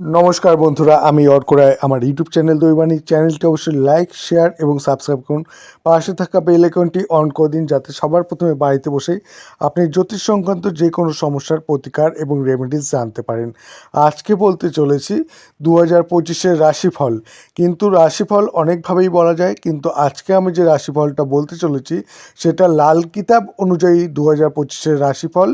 নমস্কার বন্ধুরা, আমি অর্ক রায়। আমার ইউটিউব চ্যানেল দৈবাণী। চ্যানেলটি অবশ্যই লাইক, শেয়ার এবং সাবস্ক্রাইব করুন। পাশে থাকা বেল আইকনটি অন করে দিন যাতে সবার প্রথমে বাড়িতে বসেই আপনি জ্যোতিষ সংক্রান্ত যে কোনো সমস্যার প্রতিকার এবং রেমেডিস জানতে পারেন। আজকে বলতে চলেছি দু হাজার পঁচিশের রাশিফল। কিন্তু রাশিফল অনেকভাবেই বলা যায়, কিন্তু আজকে আমি যে রাশিফলটা বলতে চলেছি, সেটা লাল কিতাব অনুযায়ী দু হাজার পঁচিশের রাশিফল।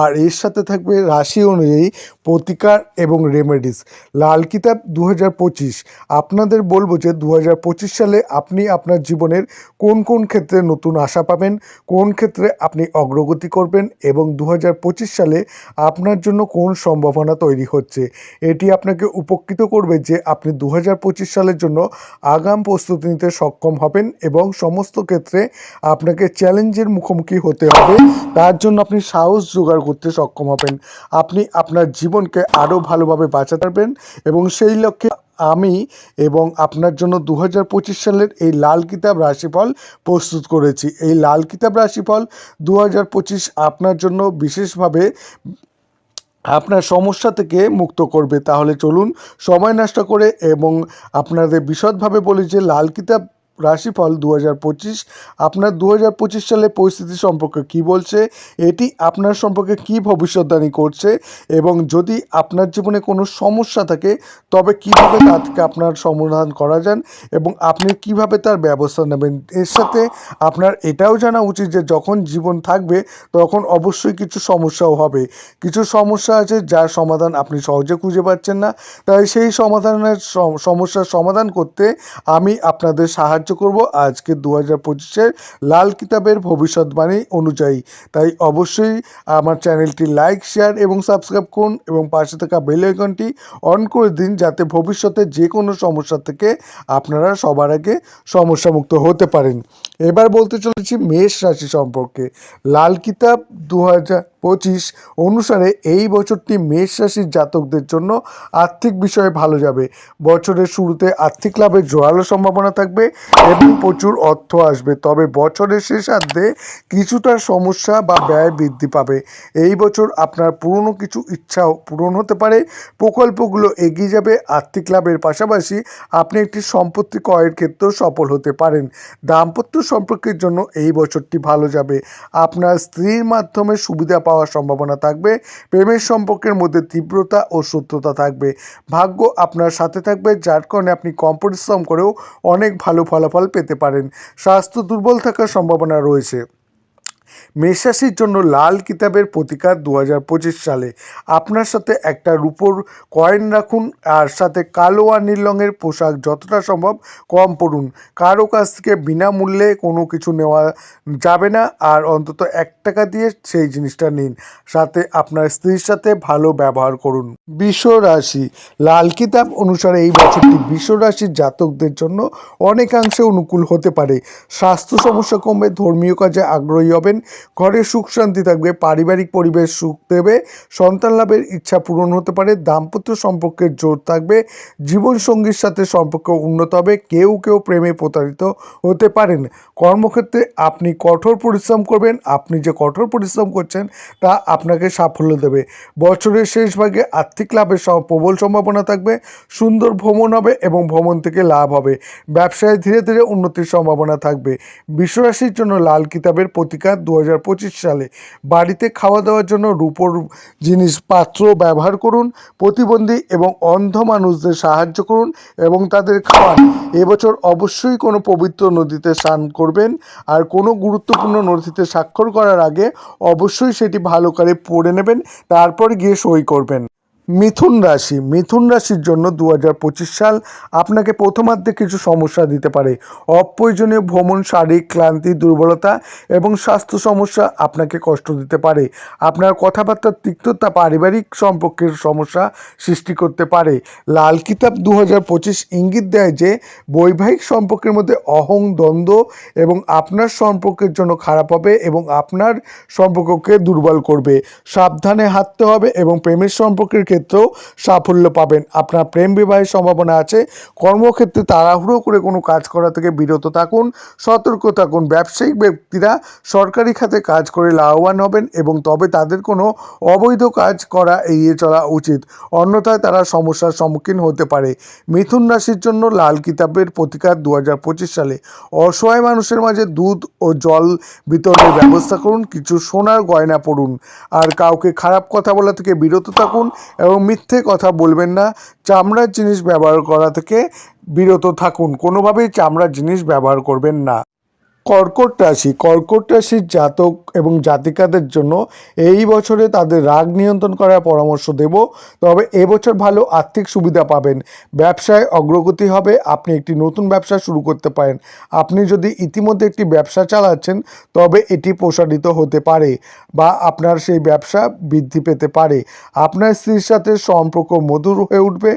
আর এর সাথে থাকবে রাশি অনুযায়ী প্রতিকার এবং রেমেডিস লাল কিতাব দু হাজার পঁচিশ। আপনাদের বলব যে দু হাজার পঁচিশ সালে আপনি আপনার জীবনের কোন কোন ক্ষেত্রে নতুন আশা পাবেন, কোন ক্ষেত্রে আপনি অগ্রগতি করবেন এবং দু হাজার পঁচিশ সালে আপনার জন্য কোন সম্ভাবনা তৈরি হচ্ছে। এটি আপনাকে উপকৃত করবে যে আপনি দু হাজার পঁচিশ সালের জন্য আগাম প্রস্তুতি নিতে সক্ষম হবেন এবং সমস্ত ক্ষেত্রে আপনাকে চ্যালেঞ্জের মুখোমুখি হতে হবে। তার জন্য আপনি সাহস জোগাড় করতে সক্ষম হবেন। আপনি আপনার জীবনকে আরও ভালোভাবে বাঁচাতে পারবেন এবং সেই লক্ষ্যে আমি এবং আপনার জন্য দু হাজার পঁচিশ সালের এই লাল কিতাব রাশিফল প্রস্তুত করেছি। এই লাল কিতাব রাশিফল দু হাজার পঁচিশ আপনার জন্য বিশেষভাবে আপনার সমস্যা থেকে মুক্ত করবে। তাহলে চলুন সময় নষ্ট করে এবং আপনাদের বিশদভাবে বলি যে, লাল কিতাব রাশিফল দু হাজার পঁচিশ। আপনার দু হাজার পঁচিশ সালে পরিস্থিতি সম্পর্কে কী বলছে? এটি আপনার সম্পর্কে কী ভবিষ্যৎবাণী করছে? এবং যদি আপনার জীবনে কোনো সমস্যা থাকে, তবে কীভাবে তা থেকে আপনার সমাধান করা যান? এবং আপনি কীভাবে তার ব্যবস্থা নেবেন? এর সাথে আপনার এটাও জানা উচিত যে যখন জীবন থাকবে, তখন অবশ্যই কিছু সমস্যাও হবে। কিছু সমস্যা আছে যার সমাধান আপনি সহজে খুঁজে পাচ্ছেন না। তাই সেই সমাধানের সমস্যার সমাধান করতে আমি আপনাদের সাহায্য করব আজকে দু হাজার পঁচিশের লাল কিতাবের ভবিষ্যৎবাণী অনুযায়ী। তাই অবশ্যই আমার চ্যানেলটি লাইক, শেয়ার এবং সাবস্ক্রাইব করুন এবং পাশে থাকা বেল আইকনটি অন করে দিন যাতে ভবিষ্যতে যে কোনো সমস্যা থেকে আপনারা সবার আগে সমস্যামুক্ত হতে পারেন। এবার বলতে চলেছি মেষ রাশি সম্পর্কে। লাল কিতাব দু হাজার পঁচিশ অনুসারে এই বছরটি মেষ রাশির জাতকদের জন্য আর্থিক বিষয়ে ভালো যাবে। বছরের শুরুতে আর্থিক লাভের জোরালো সম্ভাবনা থাকবে এবং প্রচুর অর্থ আসবে। তবে বছরের শেষার্ধে কিছুটা সমস্যা বা ব্যয় বৃদ্ধি পাবে। এই বছর আপনার পুরনো কিছু ইচ্ছাও পূরণ হতে পারে। প্রকল্পগুলো এগিয়ে যাবে। আর্থিক লাভের পাশাপাশি আপনি একটি সম্পত্তি ক্রয়ের ক্ষেত্রেও সফল হতে পারেন। দাম্পত্য সম্পর্কের জন্য এই বছরটি ভালো যাবে। আপনার স্ত্রীর মাধ্যমে সুবিধা পাওয়ার সম্ভাবনা থাকবে। প্রেমের সম্পর্কের মধ্যে তীব্রতা ও সত্যতা থাকবে। ভাগ্য আপনার সাথে থাকবে, যার কারণে আপনি কম পরিশ্রম করেও অনেক ভালো ফলাফল পেতে পারেন। স্বাস্থ্য দুর্বল থাকার সম্ভাবনা রয়েছে। মেষরাশির জন্য লাল কিতাবের প্রতিকার দু হাজার পঁচিশ সালে। আপনার সাথে একটা রূপোর কয়েন রাখুন আর সাথে কালো আর নীল রঙের পোশাক যতটা সম্ভব কম পড়ুন কারও কাছ থেকে বিনামূল্যে কোনো কিছু নেওয়া যাবে না আর অন্তত এক টাকা দিয়ে সেই জিনিসটা নিন। সাথে আপনার স্ত্রীর সাথে ভালো ব্যবহার করুন। রাশি। লাল কিতাব অনুসারে এই বছরটি রাশির জাতকদের জন্য অনেকাংশে অনুকূল হতে পারে। স্বাস্থ্য সমস্যা কমবে, ধর্মীয় কাজে আগ্রহী হবেন ঘরে সুখ শান্তি থাকবে, পারিবারিক পরিবেশ সুখ দেবে, সন্তান লাভের ইচ্ছা পূরণ হতে পারে, দাম্পত্য সম্পর্কের জোর থাকবে, জীবনসঙ্গীর সাথে সম্পর্ক উন্নত হবে, কেউ কেউ প্রেমে প্রতারিত হতে পারেন। কর্মক্ষেত্রে আপনি কঠোর পরিশ্রম করবেন, আপনি যে কঠোর পরিশ্রম করছেন, তা আপনাকে সাফল্য দেবে। বছরের শেষ ভাগে আর্থিক লাভের প্রবল সম্ভাবনা থাকবে, সুন্দর ভ্রমণ হবে এবং ভ্রমণ থেকে লাভ হবে। ব্যবসায় ধীরে ধীরে উন্নতির সম্ভাবনা থাকবে। বিশ্বরাশির জন্য লাল কিতাবের প্রতিকার দু হাজার পঁচিশ সালে। বাড়িতে খাওয়া দাওয়ার জন্য রূপোর জিনিস পাত্র ব্যবহার করুন, প্রতিবন্ধী এবং অন্ধ মানুষদের সাহায্য করুন এবং তাদের খাওয়ান। এবছর অবশ্যই কোনো পবিত্র নদীতে স্নান করবেন। আর কোনো গুরুত্বপূর্ণ নদীতে স্বাক্ষর করার আগে অবশ্যই সেটি ভালো করে পড়ে নেবেন, তারপর গিয়ে সই করবেন। মিথুন রাশি। মিথুন রাশির জন্য দু হাজার পঁচিশ সাল আপনাকে প্রথমার্ধে কিছু সমস্যা দিতে পারে। অপ্রয়োজনীয় ভ্রমণ, শারীরিক ক্লান্তি, দুর্বলতা এবং স্বাস্থ্য সমস্যা আপনাকে কষ্ট দিতে পারে। আপনার কথাবার্তার তিক্ততা পারিবারিক সম্পর্কের সমস্যা সৃষ্টি করতে পারে। লাল কিতাব দু হাজার পঁচিশ ইঙ্গিত দেয় যে, বৈবাহিক সম্পর্কের মধ্যে অহং, দ্বন্দ্ব এবং আপনার সম্পর্কের জন্য খারাপ হবে এবং আপনার সম্পর্ককে দুর্বল করবে। সাবধানে হাঁটতে হবে এবং প্রেমের সম্পর্কের ক্ষেত্রেও সাফল্য পাবেন। আপনার প্রেম বিবাহের সম্ভাবনা আছে। কর্মক্ষেত্রে তাড়াহুড়ো করে কোনো কাজ করা থেকে বিরত থাকুন, সতর্ক থাকুন। ব্যবসায়িক ব্যক্তিরা সরকারি খাতে কাজ করে লাভবান হবেন এবং তবে তাদের কোনো অবৈধ কাজ করা এড়িয়ে চলা উচিত। অন্যথায় তারা সমস্যার সম্মুখীন হতে পারে। মিথুন রাশির জন্য লাল কিতাবের প্রতিকার দু হাজার পঁচিশ সালে। অসহায় মানুষের মাঝে দুধ ও জল বিতরণের ব্যবস্থা করুন। কিছু সোনার গয়না পড়ুন। আর কাউকে খারাপ কথা বলা থেকে বিরত থাকুন এবং মিথ্যে কথা বলবেন না। চামড়ার জিনিস ব্যবহার করা থেকে বিরত থাকুন। কোনোভাবেই চামড়ার জিনিস ব্যবহার করবেন না। কর্কট রাশি, কর্কট রাশির জাতক এবং জাতিকাদের জন্য এই বছরে তাদের রাগ নিয়ন্ত্রণ করার পরামর্শ দেব। তবে এবছর ভালো আর্থিক সুবিধা পাবেন। ব্যবসায় অগ্রগতি হবে, আপনি একটি নতুন ব্যবসা শুরু করতে পারেন। আপনি যদি ইতিমধ্যে একটি ব্যবসা চালাচ্ছেন, তবে এটি প্রসারিত হতে পারে বা আপনার সেই ব্যবসা বৃদ্ধি পেতে পারে। আপনার স্ত্রীর সাথে সম্পর্ক মধুর হয়ে উঠবে।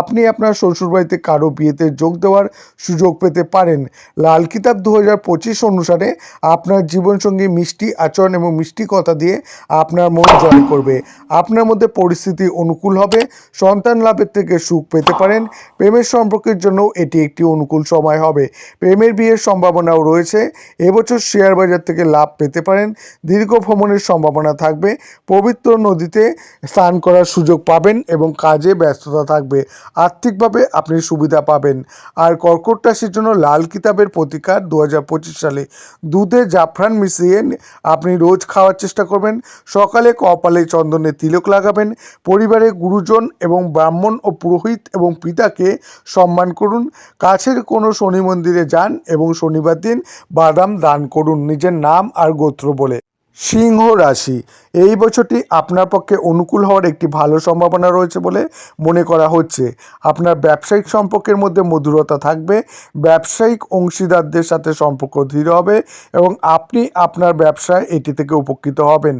আপনি আপনার শ্বশুরবাড়িতে কারও বিয়েতে যোগ দেওয়ার সুযোগ পেতে পারেন। লাল কিতাব দু হাজার পঁচিশ অনুসারে আপনার জীবনসঙ্গী মিষ্টি আচরণ এবং মিষ্টি কথা দিয়ে আপনার মন জয় করবে। আপনার মধ্যে পরিস্থিতি অনুকূল হবে। সন্তান লাভের থেকে সুখ পেতে পারেন। প্রেমের সম্পর্কের জন্য এটি একটি অনুকূল সময় হবে। প্রেমের বিয়ের সম্ভাবনাও রয়েছে। এবছর শেয়ার বাজার থেকে লাভ পেতে পারেন। দীর্ঘ ভ্রমণের সম্ভাবনা থাকবে। পবিত্র নদীতে স্নান করার সুযোগ পাবেন এবং কাজে ব্যস্ততা থাকবে। আর্থিকভাবে আপনি সুবিধা পাবেন। আর কর্কট রাশির জন্য লাল কিতাবের প্রতিকার দু হাজার পঁচিশ সালে দুধে জাফরান মিশিয়ে আপনি রোজ খাওয়ার চেষ্টা করবেন। সকালে কপালে চন্দনে তিলক লাগাবেন। পরিবারে গুরুজন এবং ব্রাহ্মণ ও পুরোহিত এবং পিতাকে সম্মান করুন। কাছের কোনো শনি মন্দিরে যান এবং শনিবার দিন বাদাম দান করুন। নিজের নাম আর গোত্র বলে। সিংহ রাশি। এই বছরটি আপনার পক্ষে অনুকূল হওয়ার একটি ভালো সম্ভাবনা রয়েছে বলে মনে করা হচ্ছে। আপনার ব্যবসায়িক সম্পর্কের মধ্যে মধুরতা থাকবে, ব্যবসায়িক অংশীদারদের সাথে সম্পর্ক দৃঢ় হবে এবং আপনি আপনার ব্যবসায় এটি থেকে উপকৃত হবেন।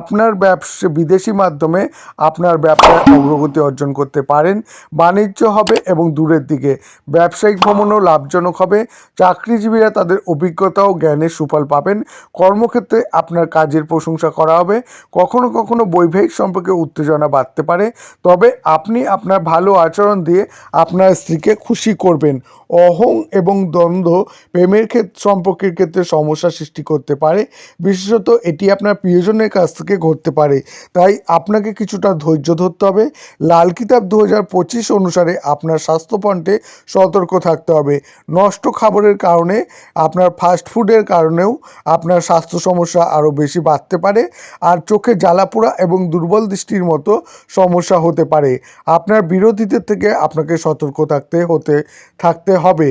আপনার ব্যবসা বিদেশি মাধ্যমে আপনার ব্যবসায় অগ্রগতি অর্জন করতে পারেন, বাণিজ্য হবে এবং দূরের দিকে। ব্যবসায়িক ভ্রমণও লাভজনক হবে, চাকরিজীবীরা তাদের অভিজ্ঞতা ও জ্ঞানের সুফল পাবেন। কর্মক্ষেত্রে আপনার কাজের প্রশংসা করা হবে। কখনো কখনো বৈবাহিক সম্পর্কে উত্তেজনা বাড়তে পারে। তবে আপনি আপনার ভালো আচরণ দিয়ে আপনার স্ত্রীকে খুশি করবেন। অহং এবং দ্বন্দ্ব প্রেমের ক্ষেত্রে সম্পর্কের ক্ষেত্রে সমস্যা সৃষ্টি করতে পারে। বিশেষত এটি আপনার প্রিয়জনের কাছ থেকে ঘটতে পারে। তাই আপনাকে কিছুটা ধৈর্য ধরতে হবে। লাল কিতাব দু হাজার পঁচিশ অনুসারে আপনার স্বাস্থ্যপণ্যে সতর্ক থাকতে হবে। নষ্ট খাবারের কারণে, আপনার ফাস্ট ফুডের কারণেও আপনার স্বাস্থ্য সমস্যা আরও বেশি বাড়তে পারে। আর চোখে জ্বালাপোড়া এবং দুর্বল দৃষ্টির মতো সমস্যা হতে পারে। আপনার বিরোধীদের থেকে আপনাকে সতর্ক থাকতে হতে থাকতে হবে।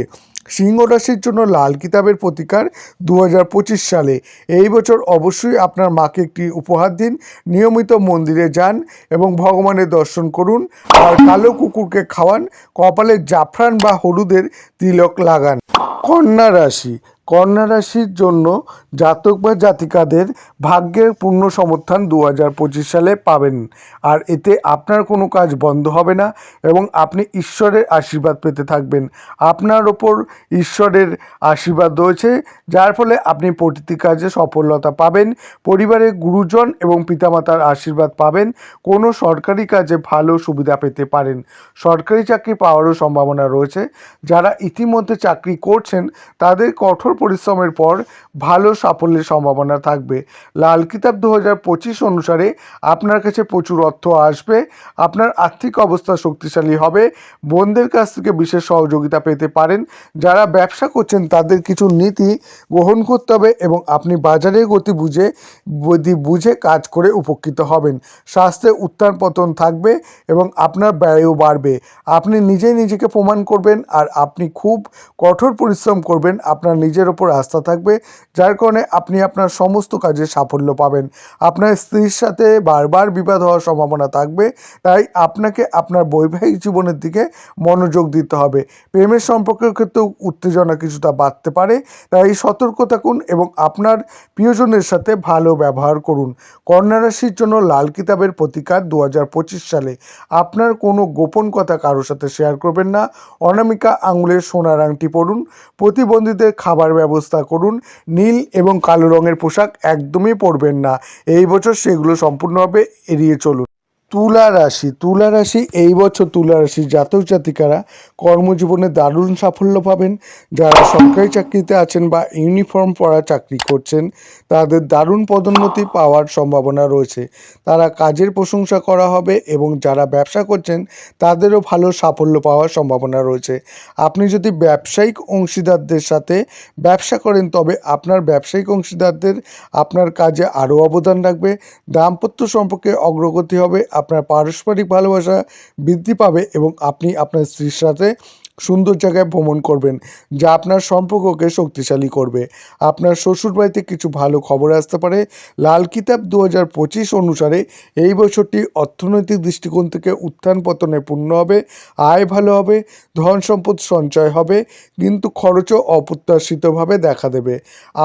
সিংহ রাশির জন্য লাল কিতাবের প্রতিকার দু হাজার পঁচিশ সালে। এই বছর অবশ্যই আপনার মাকে একটি উপহার দিন। নিয়মিত মন্দিরে যান এবং ভগবানের দর্শন করুন। আর কালো কুকুরকে খাওয়ান। কপালে জাফরান বা হলুদের তিলক লাগান। কন্যা রাশি। কন্যা রাশির জন্য জাতক বা জাতিকাদের ভাগ্যের পূর্ণ সমর্থন দু হাজার পঁচিশ সালে পাবেন। আর এতে আপনার কোনো কাজ বন্ধ হবে না এবং আপনি ঈশ্বরের আশীর্বাদ পেতে থাকবেন। আপনার ওপর ঈশ্বরের আশীর্বাদ রয়েছে, যার ফলে আপনি প্রতিটি কাজে সফলতা পাবেন। পরিবারের গুরুজন এবং পিতামাতার আশীর্বাদ পাবেন। কোনো সরকারি কাজে ভালো সুবিধা পেতে পারেন। সরকারি চাকরি পাওয়ারও সম্ভাবনা রয়েছে। যারা ইতিমধ্যে চাকরি করছেন, তাদের কঠোর পরিশ্রমের পর ভালো সাফল্যের সম্ভাবনা থাকবে। লাল কিতাব দু হাজার পঁচিশ অনুসারে আপনার কাছে প্রচুর অর্থ আসবে, আপনার আর্থিক অবস্থা শক্তিশালী হবে, বোনদের কাছ থেকে বিশেষ সহযোগিতা পেতে পারেন, যারা ব্যবসা করছেন তাদের কিছু নীতি গ্রহণ করতে হবে এবং আপনি বাজারের গতি বুঝে বুঝে কাজ করে উপকৃত হবেন। স্বাস্থ্যে উত্থান পতন থাকবে এবং আপনার ব্যয়ও বাড়বে। আপনি নিজেই নিজেকে প্রমাণ করবেন আর আপনি খুব কঠোর পরিশ্রম করবেন, আপনার নিজের ওপর আস্থা থাকবে, যার কারণে আপনি আপনার সমস্ত কাজে সাফল্য পাবেন। আপনার স্ত্রীর সাথে বারবার বিবাদ হওয়ার সম্ভাবনা থাকবে, তাই আপনাকে আপনার বৈবাহিক জীবনের দিকে মনোযোগ দিতে হবে। প্রেমের সম্পর্কের ক্ষেত্রেও উত্তেজনা কিছুটা বাড়তে পারে, তাই সতর্ক থাকুন এবং আপনার প্রিয়জনের সাথে ভালো ব্যবহার করুন। কন্যা রাশির জন্য লাল কিতাবের প্রতিকার দু হাজার পঁচিশ সালে। আপনার কোনো গোপন কথা কারোর সাথে শেয়ার করবেন না। অনামিকা আঙুলের সোনার আংটি পড়ুন প্রতিবন্ধীদের খাবার ব্যবস্থা করুন। নীল এবং কালো রঙের পোশাক একদমই পরবেন না। এই বছর সেগুলো সম্পূর্ণভাবে এড়িয়ে চলুন। তুলা রাশি তুলা রাশি এই বছর তুলা রাশি জাতক জাতিকারা কর্মজীবনে দারুণ সাফল্য পাবেন। যারা সরকারি চাকরিতে আছেন বা ইউনিফর্ম পরা চাকরি করছেন, তাদের দারুণ পদোন্নতি পাওয়ার সম্ভাবনা রয়েছে। তারা কাজের প্রশংসা করা হবে এবং যারা ব্যবসা করছেন, তাদেরও ভালো সাফল্য পাওয়ার সম্ভাবনা রয়েছে। আপনি যদি ব্যবসায়িক অংশীদারদের সাথে ব্যবসা করেন, তবে আপনার ব্যবসায়িক অংশীদারদের আপনার কাজে আরও অবদান রাখবে। দাম্পত্য সম্পর্কে অগ্রগতি হবে আপনার পারস্পরিক ভালোবাসা বৃদ্ধি পাবে এবং আপনি আপনার স্ত্রীর সাথে সুন্দর জায়গায় ভ্রমণ করবেন, যা আপনার সম্পর্ককে শক্তিশালী করবে। আপনার শ্বশুরবাড়িতে কিছু ভালো খবর আসতে পারে। লাল কিতাব দু হাজার পঁচিশ অনুসারে এই বছরটি অর্থনৈতিক দৃষ্টিকোণ থেকে উত্থান পতনে পূর্ণ হবে, আয় ভালো হবে, ধন সম্পদ সঞ্চয় হবে, কিন্তু খরচও অপ্রত্যাশিতভাবে দেখা দেবে।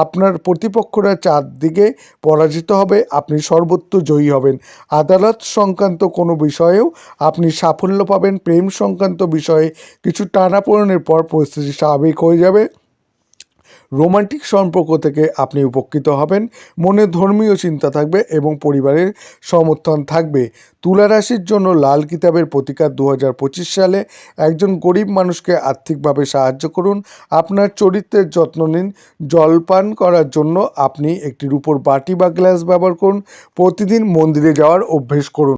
আপনার প্রতিপক্ষরা চারদিকে পরাজিত হবে, আপনি সর্বত্র জয়ী হবেন। আদালত সংক্রান্ত কোনো বিষয়েও আপনি সাফল্য পাবেন, প্রেম সংক্রান্ত বিষয়ে কিছু টানাপোড়েনের পর পরিস্থিতি স্বাভাবিক হয়ে যাবে। রোমান্টিক সম্পর্ক থেকে আপনি উপকৃত হবেন। মনে ধর্মীয় চিন্তা থাকবে এবং পরিবারের সমর্থন থাকবে। তুলা রাশির জন্য লাল কিতাবের প্রতিকার দু হাজার পঁচিশ সালে। একজন গরিব মানুষকে আর্থিকভাবে সাহায্য করুন। আপনার চরিত্রের যত্ন নিন। জলপান করার জন্য আপনি একটি রূপোর বাটি বা গ্লাস ব্যবহার করুন। প্রতিদিন মন্দিরে যাওয়ার অভ্যেস করুন।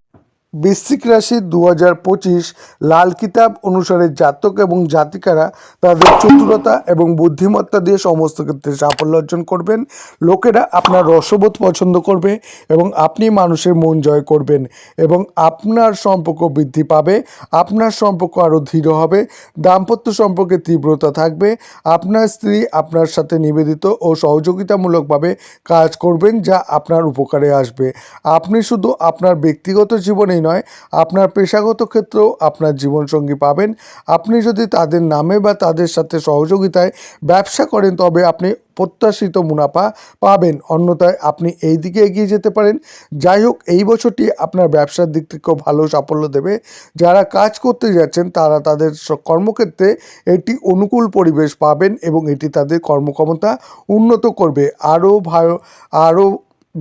বৃশ্চিক রাশি দু হাজার পঁচিশ লাল কিতাব অনুসারে জাতক এবং জাতিকারা তাদের চতুরতা এবং বুদ্ধিমত্তা দিয়ে সমস্ত ক্ষেত্রে সাফল্য অর্জন করবেন। লোকেরা আপনার রসবোধ পছন্দ করবে এবং আপনি মানুষের মন জয় করবেন এবং আপনার সম্পর্ক বৃদ্ধি পাবে, আপনার সম্পর্ক আরও দৃঢ় হবে, দাম্পত্য সম্পর্কে তীব্রতা থাকবে, আপনার স্ত্রী আপনার সাথে নিবেদিত ও সহযোগিতামূলকভাবে কাজ করবেন যা আপনার উপকারে আসবে। আপনি শুধু আপনার ব্যক্তিগত জীবনেই নয়, আপনার পেশাগত ক্ষেত্রেও আপনার জীবনসঙ্গী পাবেন। আপনি যদি তাদের নামে বা তাদের সাথে সহযোগিতায় ব্যবসা করেন, তবে আপনি প্রত্যাশিত মুনাফা পাবেন। অন্যথায় আপনি এই দিকে এগিয়ে যেতে পারেন। যাই হোক, এই বছরটি আপনার ব্যবসার দিক থেকেও ভালো সাফল্য দেবে। যারা কাজ করতে যাচ্ছেন, তারা তাদের কর্মক্ষেত্রে একটি অনুকূল পরিবেশ পাবেন এবং এটি তাদের কর্মক্ষমতা উন্নত করবে। আরও ভালো, আরও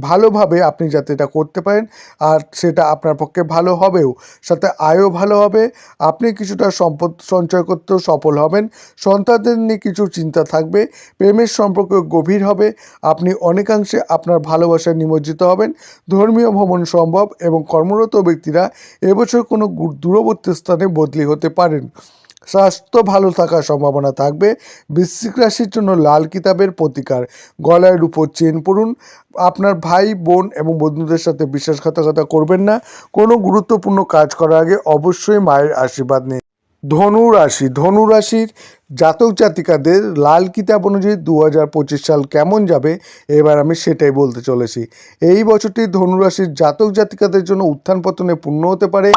ভালোভাবে আপনি যাতে এটা করতে পারেন, আর সেটা আপনার পক্ষে ভালো হবেও। সাথে আয়ও ভালো হবে। আপনি কিছুটা সম্পদ সঞ্চয় করতেও সফল হবেন। সন্তানদের নিয়ে কিছু চিন্তা থাকবে। প্রেমের সম্পর্ক গভীর হবে। আপনি অনেকাংশে আপনার ভালোবাসায় নিমজ্জিত হবেন। ধর্মীয় ভ্রমণ সম্ভব এবং কর্মরত ব্যক্তিরা এবছর কোনো দূরবর্তী স্থানে বদলি হতে পারেন। স্বাস্থ্য ভালো থাকার সম্ভাবনা থাকবে। বৃশ্চিক রাশির জন্য লাল কিতাবের প্রতিকার। গলায় উপর চেন পড়ুন আপনার ভাই, বোন এবং বন্ধুদের সাথে বিশ্বাসঘাতকতা করবেন না। কোনো গুরুত্বপূর্ণ কাজ করার আগে অবশ্যই মায়ের আশীর্বাদ নিন। ধনু রাশি। ধনু রাশির জাতক জাতিকাদের লাল কিতাব অনুযায়ী দু হাজার পঁচিশ সাল কেমন যাবে, এবার আমি সেটাই বলতে চলেছি। এই বছরটি ধনুরাশির জাতক জাতিকাদের জন্য উত্থান পতনে পূর্ণ হতে পারে,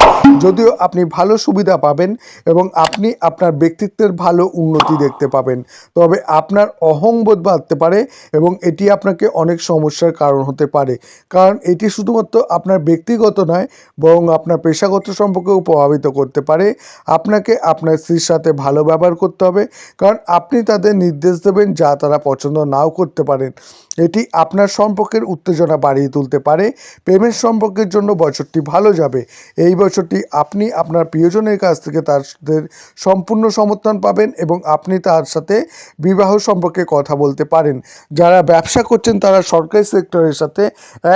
যদিও আপনি ভালো সুবিধা পাবেন এবং আপনি আপনার ব্যক্তিত্বের ভালো উন্নতি দেখতে পাবেন। তবে আপনার অহংবোধ বাড়তে পারে এবং এটি আপনাকে অনেক সমস্যার কারণ হতে পারে, কারণ এটি শুধুমাত্র আপনার ব্যক্তিগত নয়, বরং আপনার পেশাগত সম্পর্কেও প্রভাবিত করতে পারে। আপনাকে আপনার স্ত্রীর সাথে ভালো ব্যবহার করতে হবে কারণ আপনি তাদের নির্দেশ দেবেন যা তারা পছন্দ নাও করতে পারেন। এটি আপনার সম্পর্কের উত্তেজনা বাড়িয়ে তুলতে পারে। প্রেমের সম্পর্কের জন্য বছরটি ভালো যাবে। এই বছরটি আপনি আপনার প্রিয়জনের কাছ থেকে তাদের সম্পূর্ণ সমর্থন পাবেন এবং আপনি তার সাথে বিবাহ সম্পর্কে কথা বলতে পারেন। যারা ব্যবসা করছেন, তারা সরকারি সেক্টরের সাথে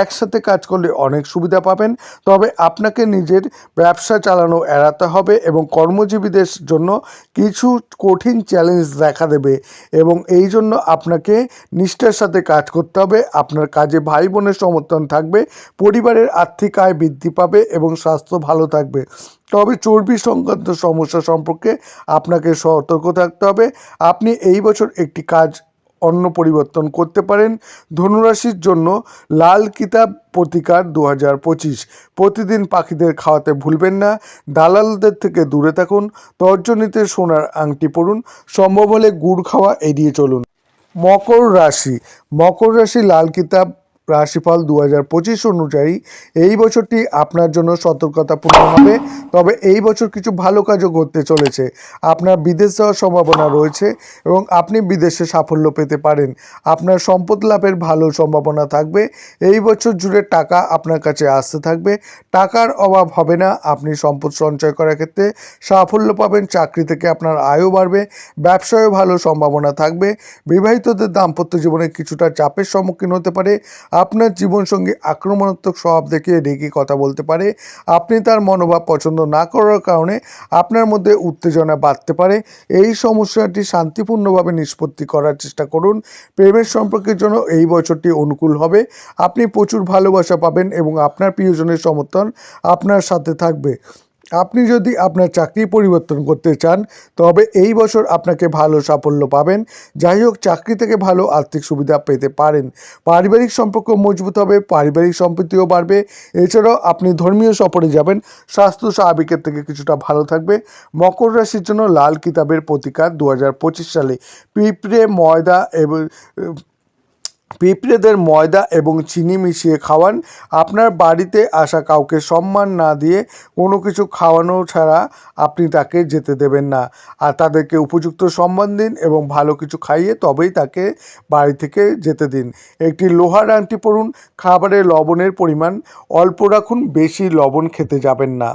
একসাথে কাজ করলে অনেক সুবিধা পাবেন। তবে আপনাকে নিজের ব্যবসা চালানো এড়াতে হবে এবং কর্মজীবীদের জন্য কিছু কঠিন চ্যালেঞ্জ দেখা দেবে এবং এই জন্য আপনাকে নিষ্ঠার সাথে কাজ করতে হবে। আপনার কাজে ভাই বোনের সমর্থন থাকবে, পরিবারের আর্থিক আয় বৃদ্ধি পাবে এবং স্বাস্থ্য ভালো থাকবে। তবে চর্বি সংক্রান্ত সমস্যা সম্পর্কে আপনাকে সতর্ক থাকতে হবে। আপনি এই বছর একটি কাজ অন্য পরিবর্তন করতে পারেন ধনুরাশির জন্য লাল কিতাব প্রতিকার দু হাজার পঁচিশ। প্রতিদিন পাখিদের খাওয়াতে ভুলবেন না, দালালদের থেকে দূরে থাকুন তর্জনীতে সোনার আংটি পড়ুন সম্ভব হলে গুড় খাওয়া এড়িয়ে চলুন। মকর রাশি মকর রাশি লাল কিতাব রাশিফল দু হাজার পঁচিশ অনুযায়ী এই বছরটি আপনার জন্য সতর্কতাপূর্ণ হবে। তবে এই বছর কিছু ভালো কাজও ঘটতে চলেছে। আপনার বিদেশ যাওয়ার সম্ভাবনা রয়েছে এবং আপনি বিদেশে সাফল্য পেতে পারেন। আপনার সম্পদ লাভের ভালো সম্ভাবনা থাকবে। এই বছর জুড়ে টাকা আপনার কাছে আসতে থাকবে। টাকার অভাব হবে না। আপনি সম্পদ সঞ্চয় করার ক্ষেত্রে সাফল্য পাবেন। চাকরি থেকে আপনার আয়ও বাড়বে। ব্যবসায়ও ভালো সম্ভাবনা থাকবে। বিবাহিতদের দাম্পত্য জীবনে কিছুটা চাপের সম্মুখীন হতে পারে। আপনার জীবনসঙ্গী আক্রমণাত্মক স্বভাব দেখিয়ে রেগে কথা বলতে পারে। আপনি তার মনোভাব পছন্দ না করার কারণে আপনার মধ্যে উত্তেজনা বাড়তে পারে। এই সমস্যাটি শান্তিপূর্ণভাবে নিষ্পত্তি করার চেষ্টা করুন। প্রেমের সম্পর্কের জন্য এই বছরটি অনুকূল হবে। আপনি প্রচুর ভালোবাসা পাবেন এবং আপনার প্রিয়জনের সমর্থন আপনার সাথে থাকবে। আপনি যদি আপনার চাকরি পরিবর্তন করতে চান, তবে এই বছর আপনাকে ভালো সাফল্য পাবেন। যাই হোক, চাকরি থেকে ভালো আর্থিক সুবিধা পেতে পারেন। পারিবারিক সম্পর্ক মজবুত হবে, পারিবারিক সম্পত্তিও বাড়বে। এছাড়াও আপনি ধর্মীয় সফরে যাবেন, স্বাস্থ্য স্বাভাবিকের থেকে কিছুটা ভালো থাকবে। মকর রাশির জন্য লাল কিতাবের প্রতিকার দু হাজার পঁচিশ সালে। পিঁপড়ে, ময়দা এবং পিঁপড়েদের ময়দা এবং চিনি মিশিয়ে খাওয়ান। আপনার বাড়িতে আসা কাউকে সম্মান না দিয়ে কোনো কিছু খাওয়ানো ছাড়া আপনি তাকে যেতে দেবেন না। আর তাদেরকে উপযুক্ত সম্মান দিন এবং ভালো কিছু খাইয়ে তবেই তাকে বাড়ি থেকে যেতে দিন। একটি লোহার আংটি পরুন। খাবারে লবণের পরিমাণ অল্প রাখুন। বেশি লবণ খেতে যাবেন না।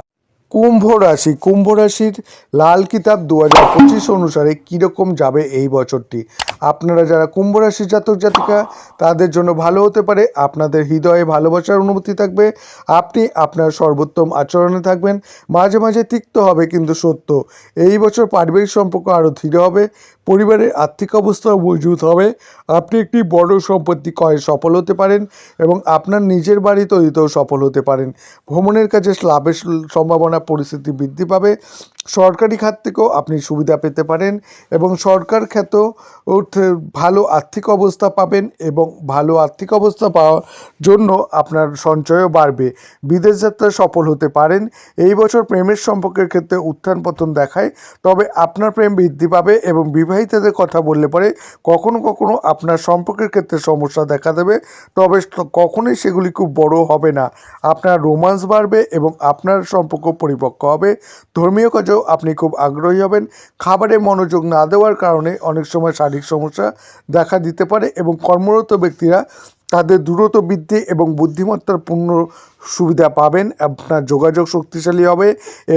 কুম্ভ রাশি। কুম্ভ রাশির লাল কিতাব দু হাজার পঁচিশ অনুসারে কীরকম যাবে এই বছরটি? আপনারা যারা কুম্ভ রাশির জাতক জাতিকা, তাদের জন্য ভালো হতে পারে। আপনাদের হৃদয়ে ভালোবাসার অনুভূতি থাকবে। আপনি আপনার সর্বোত্তম আচরণে থাকবেন। মাঝে মাঝে তিক্ত হবে কিন্তু সত্য। এই বছর পারিবারিক সম্পর্ক আরও ধীর হবে। পরিবারের আর্থিক অবস্থা মজবুত হবে। আপনি একটি বড় সম্পত্তি ক্রয়ে সফল হতে পারেন এবং আপনার নিজের বাড়ি তৈরিতেও সফল হতে পারেন। ভ্রমণের কাজে লাভের সম্ভাবনা পরিস্থিতি বৃদ্ধি পাবে। সরকারি খাত থেকেও আপনি সুবিধা পেতে পারেন এবং সরকার খ্যাত ভালো আর্থিক অবস্থা পাবেন এবং ভালো আর্থিক অবস্থা পাওয়ার জন্য আপনার সঞ্চয়ও বাড়বে। বিদেশ যাত্রা সফল হতে পারেন। এই বছর প্রেমের সম্পর্কের ক্ষেত্রে উত্থান পতন দেখায়, তবে আপনার প্রেম বৃদ্ধি পাবে এবং বিবাহিতাদের কথা বললে পরে কখনো কখনো আপনার সম্পর্কের ক্ষেত্রে সমস্যা দেখা দেবে, তবে কখনোই সেগুলি খুব বড় হবে না। আপনার রোমান্স বাড়বে এবং আপনার সম্পর্ক পরিপক্ক হবে। ধর্মীয় কাজেও আপনি খুব আগ্রহী হবেন। খাবারে মনোযোগ না দেওয়ার কারণে অনেক সময় শারীরিক সমস্যা দেখা দিতে পারে এবং কর্মরত ব্যক্তিরা তাদের দ্রুত বৃদ্ধি এবং বুদ্ধিমত্তার পূর্ণ সুবিধা পাবেন। আপনার যোগাযোগ শক্তিশালী হবে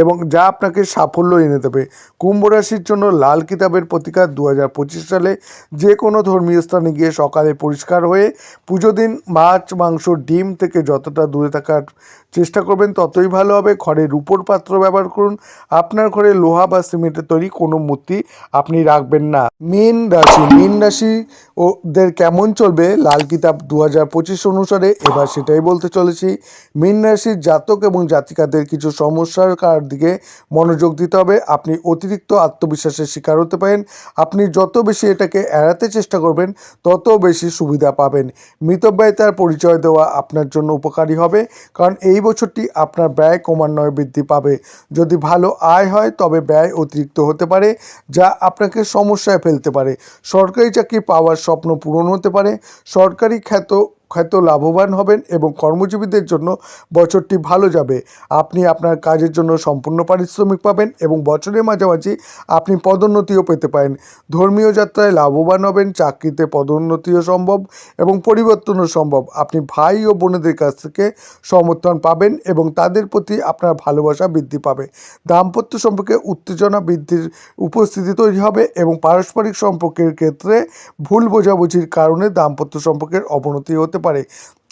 এবং যা আপনাকে সাফল্য এনে দেবে। কুম্ভ রাশির জন্য লাল কিতাবের প্রতিকার দু হাজার পঁচিশ সালে যে কোনো ধর্মীয় স্থানে গিয়ে সকালে পরিষ্কার হয়ে পুজো দিন মাছ, মাংস, ডিম থেকে যতটা দূরে থাকার চেষ্টা করবেন ততই ভালো হবে। ঘরে রূপোর পাত্র ব্যবহার করুন। আপনার ঘরে লোহা বা সিমেন্টের তৈরি কোনো মূর্তি আপনি রাখবেন না। মীন রাশি মীন রাশি ওদের কেমন চলবে? লাল কিতাব দু হাজার পঁচিশ অনুসারে এবার সেটাই বলতে চলেছি। মীন রাশির জাতক এবং জাতিকাদের কিছু সমস্যার কার দিকে মনোযোগ দিতে হবে? আপনি অতিরিক্ত আত্মবিশ্বাসের শিকার হতে পারেন। আপনি যত বেশি এটাকে এড়াতে চেষ্টা করবেন, তত বেশি সুবিধা পাবেন। মিতব্যয়তার পরিচয় দেওয়া আপনার জন্য উপকারী হবে। কারণ এই বছরটি আপনার ব্যয় ক্রমান্বয়ে বৃদ্ধি পাবে। যদি ভালো আয় হয়, তবে ব্যয় অতিরিক্ত হতে পারে, যা আপনাকে সমস্যায় ফেলতে পারে। সরকারি চাকরি পাওয়ার স্বপ্ন পূরণ হতে পারে। সরকারি খ্যাত খ্যাত লাভবান হবেন এবং কর্মজীবীদের জন্য বছরটি ভালো যাবে। আপনি আপনার কাজের জন্য সম্পূর্ণ পারিশ্রমিক পাবেন এবং বছরের মাঝামাঝি আপনি পদোন্নতিও পেতে পারেন। ধর্মীয় যাত্রায় লাভবান হবেন, চাকরিতে পদোন্নতিও সম্ভব এবং পরিবর্তনও সম্ভব। আপনি ভাই ও বোনেদের কাছ থেকে সমর্থন পাবেন এবং তাদের প্রতি আপনার ভালোবাসা বৃদ্ধি পাবে। দাম্পত্য সম্পর্কে উত্তেজনা বৃদ্ধির উপস্থিতি তৈরি হবে এবং পারস্পরিক সম্পর্কের ক্ষেত্রে ভুল বোঝাবুঝির কারণে দাম্পত্য সম্পর্কের অবনতি হতে পারে।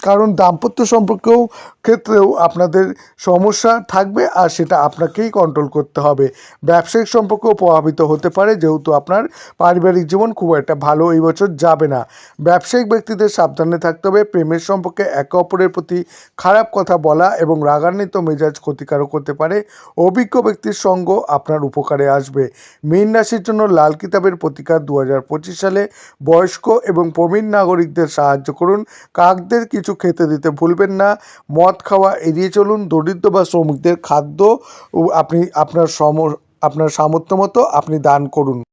কারণ দাম্পত্য সম্পর্কেও ক্ষেত্রেও আপনাদের সমস্যা থাকবে আর সেটা আপনাকেই কন্ট্রোল করতে হবে। ব্যবসায়িক সম্পর্কও প্রভাবিত হতে পারে, যেহেতু আপনার পারিবারিক জীবন খুব একটা ভালো এই বছর যাবে না। ব্যবসায়িক ব্যক্তিদের সাবধানে থাকতে হবে, প্রেমের সম্পর্কে একে অপরের প্রতি খারাপ কথা বলা এবং রাগান্বিত মেজাজ ক্ষতিকারক হতে পারে। অভিজ্ঞ ব্যক্তির সঙ্গ আপনার উপকারে আসবে। মীন রাশির জন্য লাল কিতাবের প্রতিকার দু হাজার পঁচিশ সালে বয়স্ক এবং প্রবীণ নাগরিকদের সাহায্য করুন। কাকদের কিছু খেতে দিতে ভুলবেন না। মদ খাওয়া এড়িয়ে চলুন। দরিদ্র বা শ্রমিকদের খাদ্য আপনি আপনার সম, আপনার সামর্থ্য মতো আপনি দান করুন।